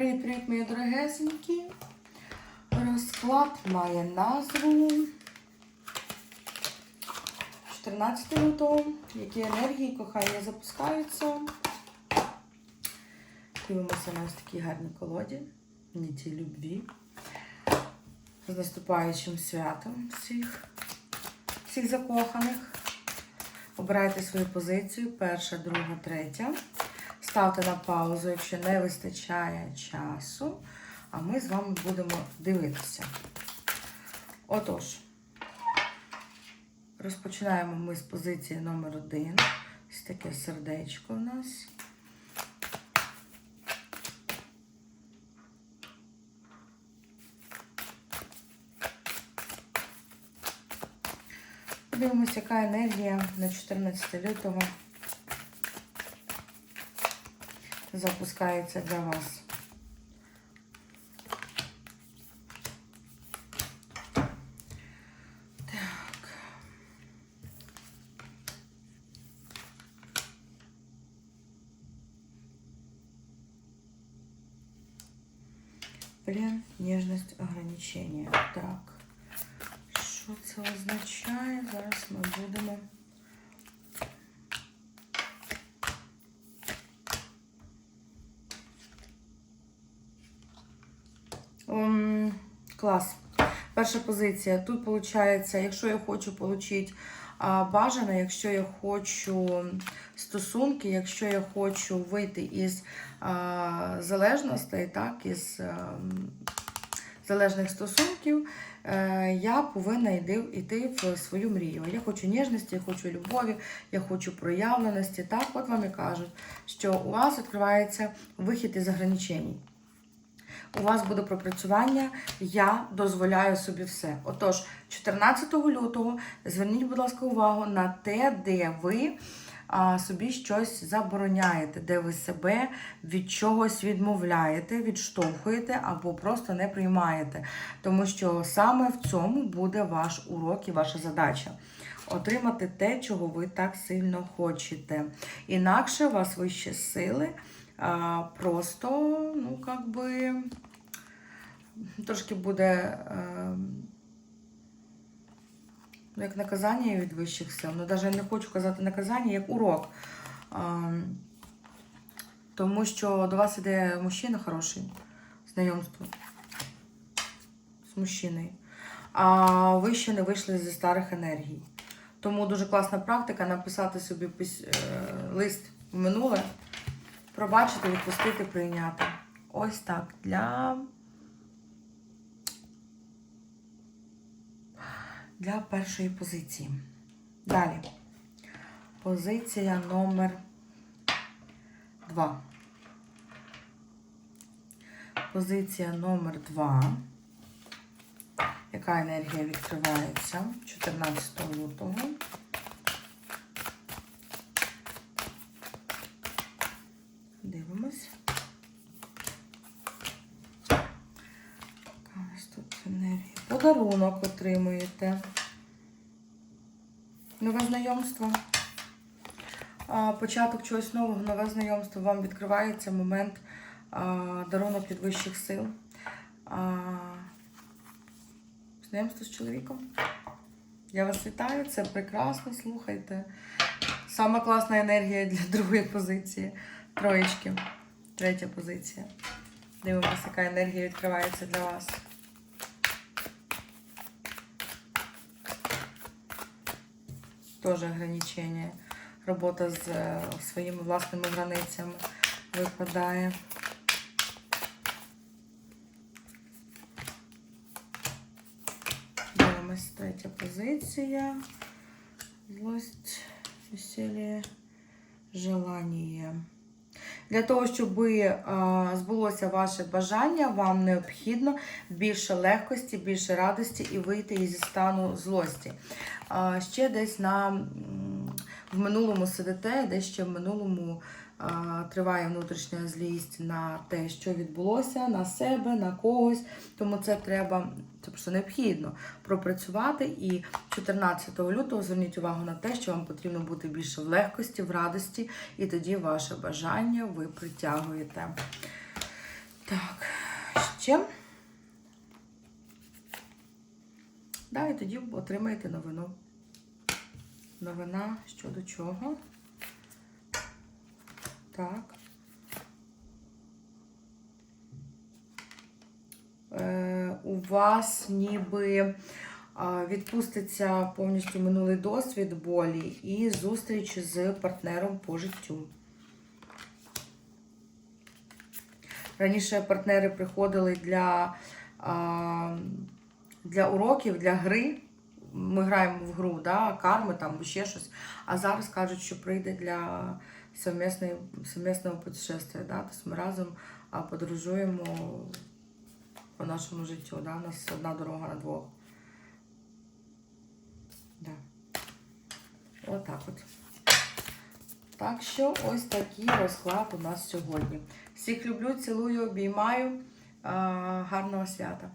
Привіт-привіт, мої дорогесенькі. Розклад має назву 14 лютого. Які енергії кохання запускаються. Дивимося на ось такі гарні колоді. Ніті любві. З наступаючим святом всіх, всіх закоханих. Обирайте свою позицію. Перша, друга, третя. Ставте на паузу, якщо не вистачає часу. А ми з вами будемо дивитися. Отож, розпочинаємо ми з позиції номер один. Ось таке сердечко у нас. Подивимося, яка енергія на 14 лютого запускається для вас. Плен, нежность, ограничення. Так. Що це означає? Зараз ми будемо. Ем, клас. Перша позиція. Тут виходить, якщо я хочу отримати бажане, якщо я хочу стосунки, якщо я хочу вийти із залежностей, так, із а, залежних стосунків, е, я повинна йти, йти в свою мрію. Я хочу ніжності, я хочу любові, я хочу проявленості. Так, от вам і кажуть, що у вас відкривається вихід із ограничень. У вас буде пропрацювання, я дозволяю собі все. Отож, 14 лютого зверніть, будь ласка, увагу на те, де ви собі щось забороняєте, де ви себе від чогось відмовляєте, відштовхуєте або просто не приймаєте. Тому що саме в цьому буде ваш урок і ваша задача. Отримати те, чого ви так сильно хочете. Інакше вас вищі сили просто, ну, как би, трошки буде е, ну, як наказання від вищих сил. Ну, навіть не хочу казати наказання, як урок. А, тому що до вас іде мужчина хороший, знайомство з мужчиною. А ви ще не вийшли зі старих енергій. Тому дуже класна практика написати собі е, лист в минуле, пробачити, відпустити, прийняти. Ось так. Для, для першої позиції. Далі. Позиція номер 2. Позиція номер 2. Яка енергія відкривається 14 лютого? Дивимось. Яка у нас тут енергія? Подарунок отримуєте. Нове знайомство. Початок чогось нового, нове знайомство. Вам відкривається момент дарунок від вищих сил. Знайомство з чоловіком. Я вас вітаю, це прекрасно, слухайте. Сама класна енергія для другої позиції. Троєчки. Третя позиція. Дивимося, яка енергія відкривається для вас. Тоже ограничення. Робота з е, своїми власними границями випадає. Дивимось, третя позиція. Злость, весілля, желання. Для того, щоб е, збулося ваше бажання, вам необхідно більше легкості, більше радості і вийти із стану злості. Ще десь на, в минулому сидите, десь ще в минулому триває внутрішня злість на те, що відбулося, на себе, на когось. Тому це треба, це просто необхідно пропрацювати. І 14 лютого зверніть увагу на те, що вам потрібно бути більше в легкості, в радості, і тоді ваше бажання ви притягуєте. Так, м'якче. Да, і тоді отримаєте новину. Новина щодо чого. Так. Е, у вас ніби відпуститься повністю минулий досвід болі і зустріч з партнером по життю. Раніше партнери приходили для, для уроків, для гри. Ми граємо в гру, да, карми там ще щось. А зараз кажуть, що прийде для совмісного путешествия. Да? Тобто ми разом подорожуємо по нашому життю. Да? У нас одна дорога на двох. Да. Отак от. Так що ось такий розклад у нас сьогодні. Всіх люблю, цілую, обіймаю. Гарного свята!